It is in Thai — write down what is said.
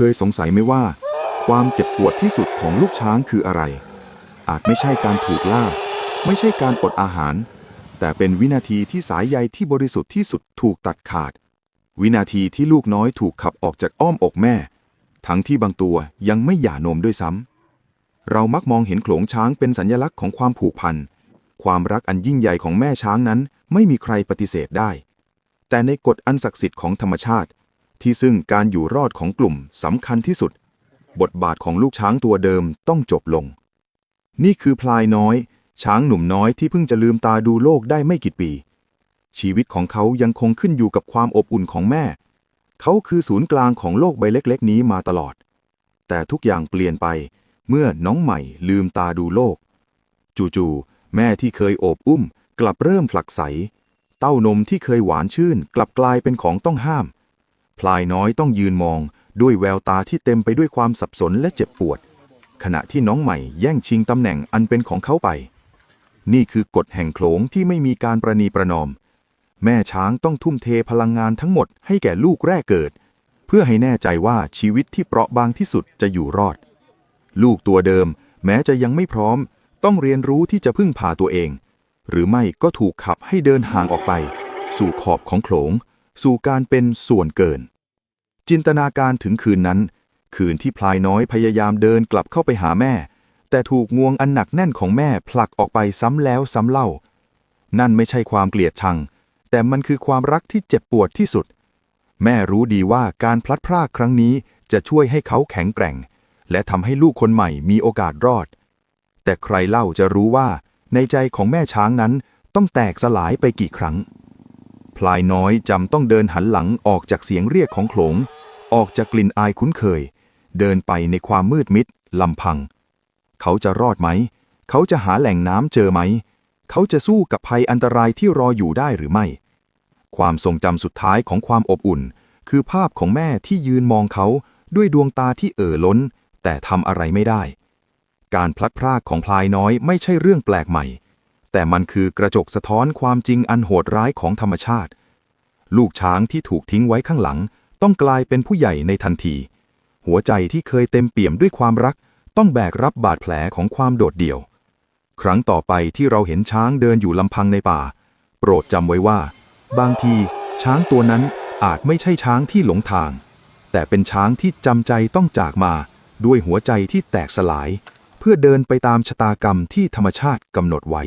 เคยสงสัยไหมว่า ความเจ็บปวดที่สุดของลูกช้างคืออะไร อาจไม่ใช่การถูกล่า ไม่ใช่การอดอาหาร แต่เป็นวินาทีที่สายใยที่บริสุทธิ์ที่สุดถูกตัดขาด วินาทีที่ลูกน้อยถูกขับออกจากอ้อมอกแม่ ทั้งที่บางตัวยังไม่หย่านมด้วยซ้ำเรามักมองเห็นโขลงช้างเป็นสัญลักษณ์ของความผูกพันความรักอันยิ่งใหญ่ของแม่ช้างนั้นไม่มีใครปฏิเสธได้ แต่ในกฎอันศักดิ์สิทธิ์ของธรรมชาติ ที่ซึ่งการอยู่รอดของกลุ่มสำคัญที่สุด บทบาทของลูกช้างตัวเดิมต้องจบลง นี่คือพลายน้อย ช้างหนุ่มน้อยที่เพิ่งจะลืมตาดูโลกได้ไม่กี่ปี ชีวิตของเขายังคงขึ้นอยู่กับความอบอุ่นของแม่ เขาคือศูนย์กลางของโลกใบเล็กๆ นี้มาตลอด แต่ทุกอย่างเปลี่ยนไปเมื่อน้องใหม่ลืมตาดูโลก จู่ๆแม่ที่เคยโอบอุ้ม กลับเริ่มผลักใส เต้านมที่เคยหวานชื่น กลับกลายเป็นของต้องห้าม พลายน้อยต้องยืนมองด้วยแววตาที่เต็มไปด้วยความสับสนและเจ็บปวด ขณะที่น้องใหม่แย่งชิงตำแหน่งอันเป็นของเขาไป นี่คือกฎแห่งโขลงที่ไม่มีการประนีประนอม แม่ช้างต้องทุ่มเทพลังงานทั้งหมดให้แก่ลูกแรกเกิด เพื่อให้แน่ใจว่าชีวิตที่เปราะบางที่สุดจะอยู่รอด ลูกตัวเดิม แม้จะยังไม่พร้อม ต้องเรียนรู้ที่จะพึ่งพาตัวเอง หรือไม่ก็ถูกขับให้เดินห่างออกไป สู่ขอบของโขลง สู่การเป็นส่วนเกิน จินตนาการถึงคืนนั้น คืนที่พลายน้อยพยายามเดินกลับเข้าไปหาแม่ แต่ถูกงวงอันหนักแน่นของแม่ผลักออกไปซ้ำแล้วซ้ำเล่า นั่นไม่ใช่ความเกลียดชัง แต่มันคือความรักที่เจ็บปวดที่สุด แม่รู้ดีว่าการพลัดพรากครั้งนี้จะช่วยให้เขาแข็งแกร่ง และทำให้ลูกคนใหม่มีโอกาสรอด แต่ใครเล่าจะรู้ว่า ในใจของแม่ช้างนั้นต้องแตกสลายไปกี่ครั้ง พลายน้อยจำต้องเดินหันหลังออกจากเสียงเรียกของโขลง ออกจากกลิ่นอายคุ้นเคย เดินไปในความมืดมิดลำพัง เขาจะรอดไหม เขาจะหาแหล่งน้ำเจอไหม เขาจะสู้กับภัยอันตรายที่รออยู่ได้หรือไม่ ความทรงจำสุดท้ายของความอบอุ่น คือภาพของแม่ที่ยืนมองเขาด้วยดวงตาที่เอ่อล้น แต่ทำอะไรไม่ได้ การพลัดพรากของพลายน้อยไม่ใช่เรื่องแปลกใหม่แต่มันคือกระจกสะท้อนความจริงอันโหดร้ายของธรรมชาติ ลูกช้างที่ถูกทิ้งไว้ข้างหลัง ต้องกลายเป็นผู้ใหญ่ในทันที หัวใจที่เคยเต็มเปี่ยมด้วยความรัก ต้องแบกรับบาดแผลของความโดดเดี่ยว ครั้งต่อไปที่เราเห็นช้างเดินอยู่ลำพังในป่า โปรดจำไว้ว่า บางทีช้างตัวนั้นอาจไม่ใช่ช้างที่หลงทาง แต่เป็นช้างที่จำใจต้องจากมา ด้วยหัวใจที่แตกสลาย เพื่อเดินไปตามชะตากรรมที่ธรรมชาติกำหนดไว้